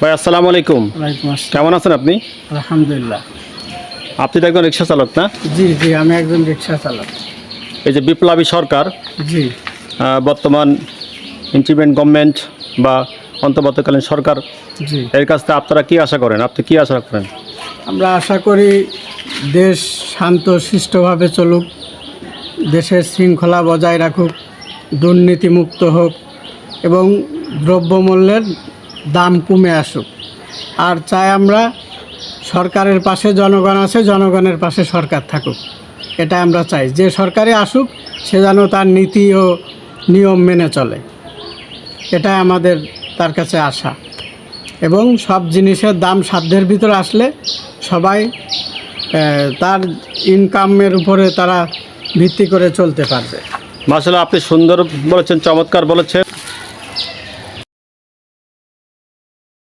ভাই আসসালামু আলাইকুম। কেমন আছেন আপনি? আলহামদুলিল্লাহ। আপনি তো একজন রিক্সা চালক না? জি জি আমি একজন রিক্সা চালক। এই যে বিপ্লবী সরকার জি। বর্তমান ইন্টিমেন্ট গভর্নমেন্ট বা অন্তর্বর্তীকালীন সরকার জি। এর কাছ থেকে আপনারা কি আশা করেন? আপনি কি আশা করেন? আমরা আশা করি দেশ শান্ত সুষ্ঠুভাবে চলুক দেশের শৃঙ্খলা বজায় রাখুক দুর্নীতিমুক্ত হোক এবং দ্রব্যমূল্যের দাম কমে আসুক। আর চাই আমরা সরকারের পাশে জনগণ আছে, জনগণের পাশে সরকার থাকুক। এটা আমরা চাই। যে সরকারে আসুক, সে যেন তার নীতি ও নিয়ম মেনে চলে। এটাই আমাদের, তার কাছে আশা। এবং সব জিনিসের দাম সাধ্যের ভিতরে আসলে সবাই তার ইনকামের উপরে তারা ভিত্তি করে চলতে পারবে। মাসাল্লাহ আপনি সুন্দর বলেছেন, চমৎকার বলেছেন।